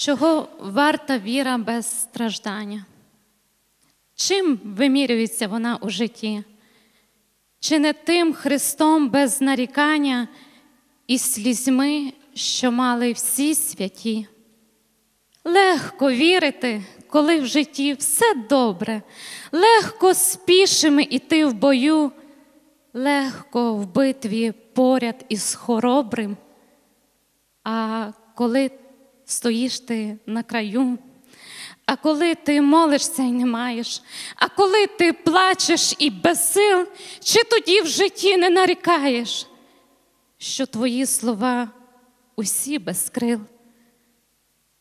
Чого варта віра без страждання? Чим вимірюється вона у житті? Чи не тим Христом без нарікання і слізьми, що мали всі святі? Легко вірити, коли в житті все добре, легко спішими іти в бою, легко в битві поряд із хоробрим. А коли стоїш ти на краю, а коли ти молишся і не маєш, а коли ти плачеш і без сил, чи тоді в житті не нарікаєш, що твої слова усі без крил?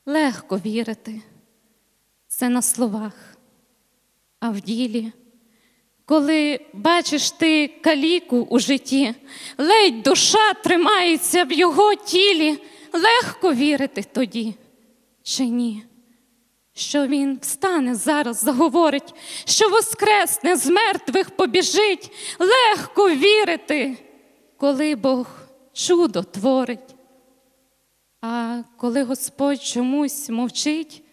Легко вірити, це на словах, а в ділі. Коли бачиш ти каліку у житті, ледь душа тримається в його тілі, легко вірити тоді, чи ні? Що він встане зараз, заговорить, що воскресне з мертвих побіжить, легко вірити, коли Бог чудо творить. А коли Господь чомусь мовчить,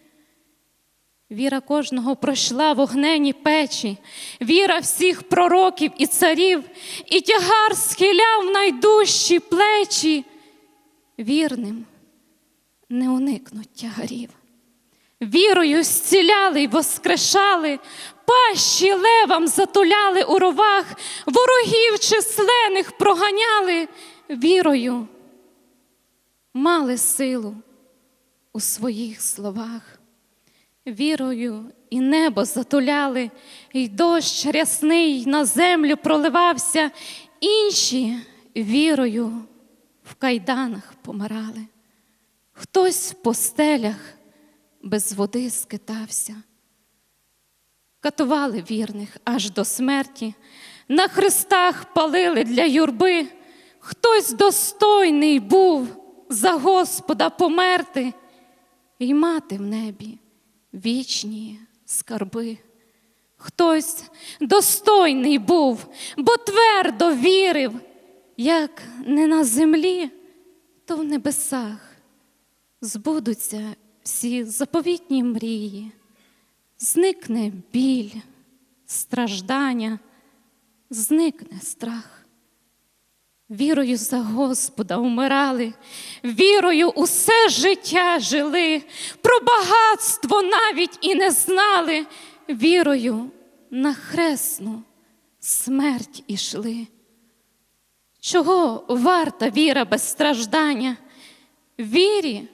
Віра кожного пройшла вогнені печі, віра всіх пророків і царів, і тягар схиляв найдужчі плечі. Вірним не уникнуть тягарів. Вірою зціляли й воскрешали, пащі левам затуляли у ровах, ворогів численних проганяли, вірою мали силу у своїх словах. Вірою і небо затуляли, і дощ рясний на землю проливався, інші вірою в кайданах помирали. Хтось в постелях без води скитався. Катували вірних аж до смерті, на хрестах палили для юрби. Хтось достойний був за Господа померти і мати в небі вічні скарби. Хтось достойний був, бо твердо вірив, як не на землі, то в небесах збудуться всі заповітні мрії, зникне біль, страждання, зникне страх. Вірою за Господа умирали, вірою усе життя жили, про багатство навіть і не знали, вірою на хресну смерть ішли. Чого варта віра без страждання? Вірі,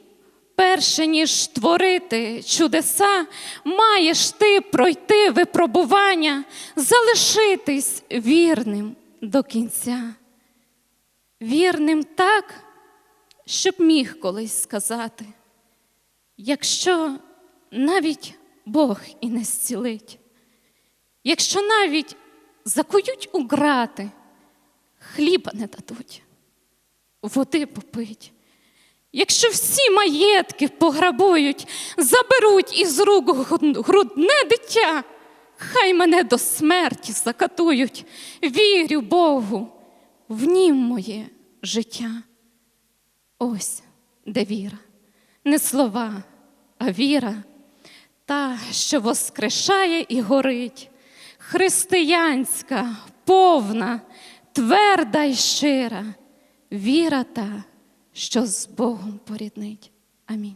перше ніж творити чудеса, маєш ти пройти випробування, залишитись вірним до кінця вірним так, щоб міг колись сказати, якщо навіть Бог і не зцілить, якщо навіть закують у грати, хліба не дадуть, води попить. Якщо всі маєтки пограбують, заберуть із рук грудне дитя, хай мене до смерті закатують, вірю Богу в нім моє життя. Ось де віра, не слова, а віра, та, що воскрешає і горить, християнська, повна, тверда й щира, віра та, що з Богом поріднить. Амінь.